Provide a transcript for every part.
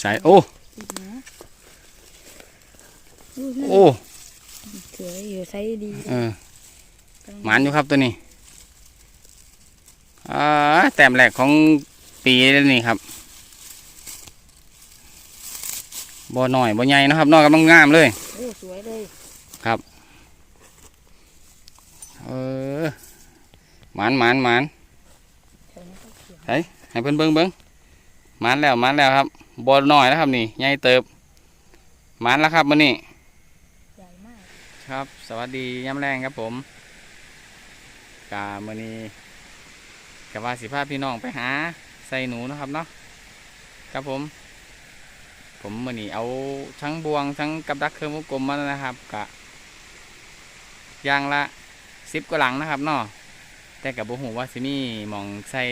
ใส่โอ้โอ้สวยอยู่ไซดีเออหมานอยู่ครับตัวนี้อ่าแต้มแรกของปีนี่ครับบ่หน่อยบ่ใหญ่นะครับนอกกำลังงามเลยโอ้สวยเลยเออหมานหมานหมานแถวนี้ก็เขียให้เพิ่นเบิ่งเบิ่ง มานแล้วมานแล้วครับบ่หน่อยนะครับนี่ใหญ่เติบมานแล้วครับมื้อนี้ใหญ่มากครับ สวัสดีย่ำแรงครับผมกามื้อนี้กะว่าสิพาพพี่น้องไปหาใส่หนูนะครับเนาะครับผม ผมมื้อนี้เอาทั้งบวงทั้งกับดักเครื่องวงกลมมาแล้วนะครับกะยางละสิบกว่าหลังนะครับเนาะแต่กับบุหูว่าสิมีมองใส่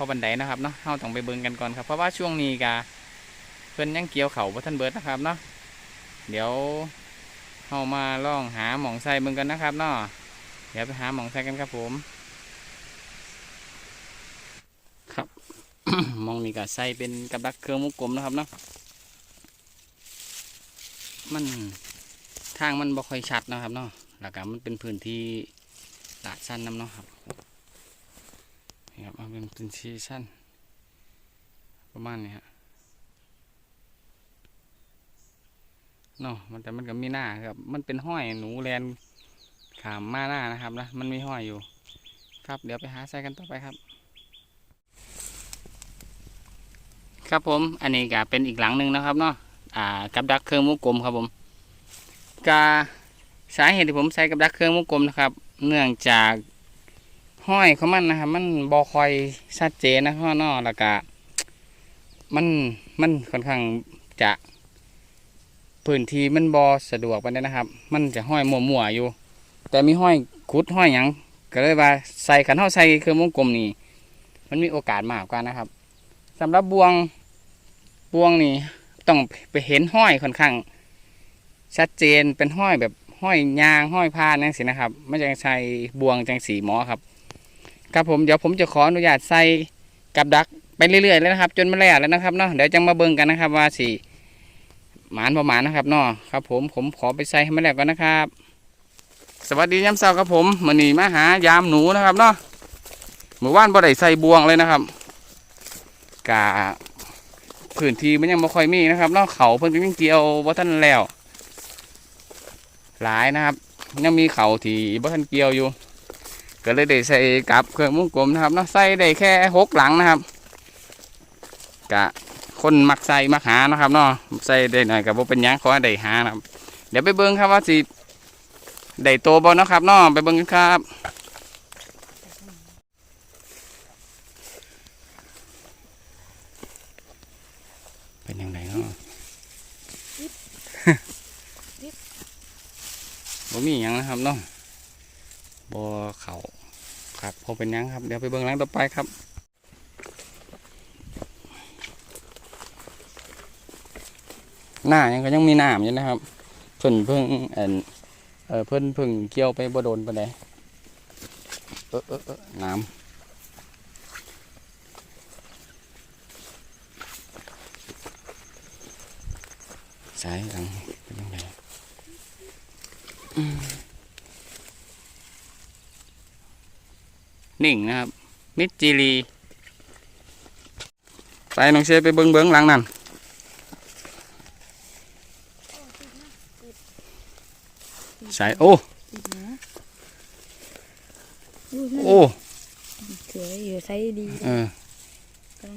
พอบันไดนะครับเนาะเฮาต้องไปเบิ่งกันก่อนครับ เพราะว่าช่วงนี้กะเพิ่นยังเกี่ยวเขาบ่ทันเบิดนะครับเนาะเดี๋ยวเข้ามาล่องหาหมองไส้เบิ่งกันนะครับเนาะเดี๋ยวไปหาหมองไส้กันครับผม ครับมองนี้ก็ใส่เป็นกับดักเครื่องมุกกลมนะครับเนาะมันทางมันบ่ค่อยชัดนะครับเนาะแล้วก็มันเป็นพื้นที่ลาดสั้นน้ำเนาะครับ นี่ครับมันเป็นพื้นที่สั้นประมาณนี้ฮะเนาะมันแต่มันก็มีหน้าครับ มันเป็นห้อยหนูแลนขามมาหน้านะครับนะมันมีห้อยอยู่ ครับเดี๋ยวไปหาใส่กันต่อไปครับ ครับผมอันนี้ก็เป็นอีกหลังหนึ่งนะครับเนาะอ่ากับดักเครื่องมุกกลมครับผมกาสาเหตุที่ผมใส่กับดักเครื่องมุกกลมนะครับ เนื่องจาก ห้อยของมันนะครับมันบอคอยชัดเจนนะครับเนาะแล้วก็มันมันค่อนข้างจะพื้นที่มันบอสะดวกไปานใดนะครับ มันจะห้อยมั่วๆอยู่ แต่มีห้อยขุดห้อยหยังก็เลยว่าใส่ขันเท่าใส่เครื่องวงกลมนี่มันมีโอกาสมากกว่านะครับสำหรับบวงบวงนี่ต้องไปเห็นห้อยค่อนข้าง ชัดเจนเป็นห้อยแบบห้อยยางห้อยพานนั่นสินะครับไม่ใช่ใส่บวงจังสีหมอครับ ครับผมเดี๋ยวผมจะขออนุญาตใส่กับดักไปเรื่อยๆเลยนะครับ จนมาแล้วแล้วนะครับเนาะเดี๋ยวจังมาเบิ่งกันนะครับ ว่าสีหมานประมาณนะครับเนาะครับ ผมผมขอไปใส่ให้มันแล้วก่อนนะครับ สวัสดีย้ำเช้าครับผมมือนีมาหายามหนูนะครับเนาะเมื่อวานบ่ได้ใส่บวงเลยนะครับกะพื้นที่มันยังไม่ค่อยมีนะครับเนาะเขาเพิ่นก็ยังเกี่ยวบ่ทันแล้ว หลายนะครับ ยังมีเขาที่บ่ทันเกี่ยวอยู่ ก็เลยได้ใส่กับเครื่องมุ้งกลมนะครับเนาะใส่ได้แค่หกหลังนะครับกะคนมักใส่มักหานะครับเนาะใส่ได้หน่อยกับว่าเป็นหยังขอให้ได้หานะครับ เดี๋ยวไปเบิ้งครับว่าสิได้โตบ่เนาะครับเนาะไปเบิ้งกันครับเป็นยังไงเนาะบ่มีหยังนะครับเนาะ บเขาครับพอเป็นยังครับ เดี๋ยวไปเบิ้งหลังต่อไปครับหน้ายังก็ยังมีน้ำอยู่นะครับเพิ่นเพิ่งเออเพิ่นเพิ่งเกี่ยวไปบ่โดนปานใดเออเออเออน้ำสายหลังเป็นยังไงอืม นิ่งนะครับ มิดจีรีไปน้องเชฟไปเบิ้งเบิ้งหลังนั่นใส่โอ้ติดนะโอ้สวยอยู่ไซส์ดีเออ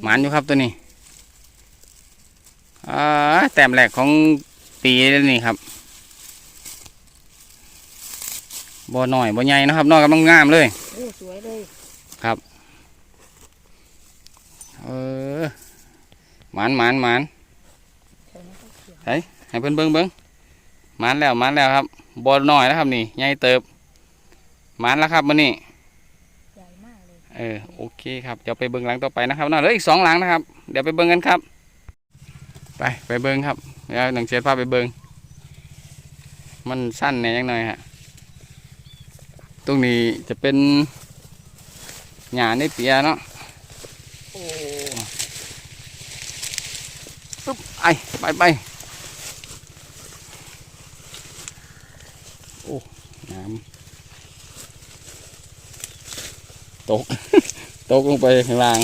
หมานอยู่ครับตัวนี้อ่าแต้มแรกของปีแล้วนี่ครับบ่หน่อยบ่ใหญ่นะครับนอกกำลังงามเลยโอ้ สวยเลยเออหมานหมานหมานแถวนี้ก็เขียวให้เพิ่นเบิ่งเบิ่งหมานแล้วหมานแล้วครับบ่หน่อยนะครับนี่ใหญ่เติบหมานแล้วครับมื้อนี้ใหญ่มากเลยเออโอเคครับเดี๋ยวไปเบิ้งหลังต่อไปนะครับเนาะเหลืออีกสองหลังนะครับ เดี๋ยวไปเบิ้งกันครับ ไปไปเบิ้งครับเดี๋ยวหนังเชียร์พาไปเบิ้งมันสั้นเนี่ยยังหน่อยฮะ ตรงนี้จะเป็นหญ้าในเปียเนาะโอ้ปึ๊บไอไปไปโอ้น้ำตก ตกลงไปข้างล่าง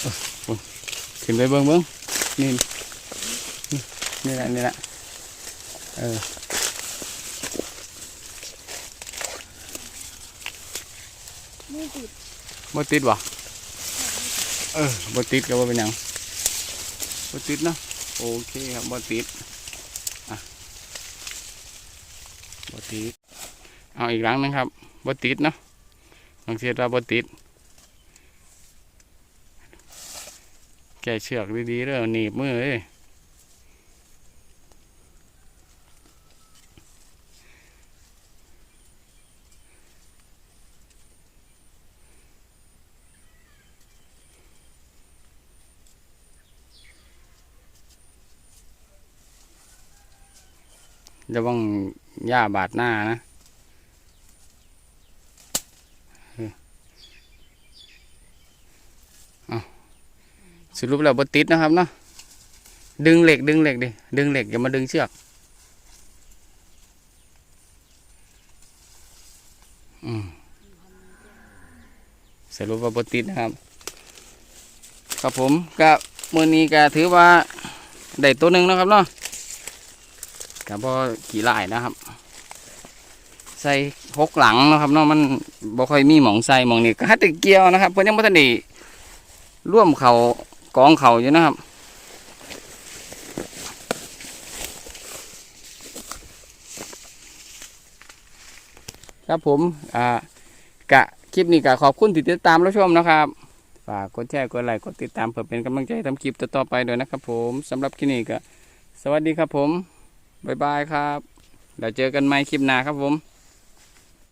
เอ้อโอ้ยขึ้นไปเบิ้งเบิ้งนี่ นี่นี่แหละนี่แหละเออไม่ติดบ่ติดบ่เออบ่ติดก็บ่เป็นหยังบ่ติดเนาะโอเคครับบ่ติดอะบ่ติดเอาอีกหลังหนึงครับบ่ติดเนาะลองเสียว่าบ่ติด แกะเชือกดีๆเด้อหนีบมือเอ้ย ระวังหญ้าบาดหน้านะสรุปแล้วบติดนะครับเนาะดึงเหล็กดึงเหล็กดิดึงเหล็กอย่ามาดึงเชือกสรุปว่าบติดนะครับ ครับผมก็มือนี้ก็ถือว่าได้ตัวหนึ่งนะครับเนาะ กับพอขี่ลายนะครับ ใส่หกหลังนะครับเนาะมันบ่ค่อยมีหมองใส่หมองนี่ก็ฮัดแตเกียวนะครับเพิ่อนยังบ่ทันได้ร่วมเขากองเขาอยู่นะครับครับผม อ่ากะคลิปนี้ก็ขอบคุณที่ติดตามรับชมนะครับ ฝากกดแชร์ กดไลค์ กดติดตามเพื่อเป็นกำลังใจทำคลิปต่อๆไปด้วยนะครับผมสำหรับคลิปนี้ก็สวัสดีครับผม บ๊ายบายครับ เดี๋ยวเจอกันใหม่คลิปหน้าครับผม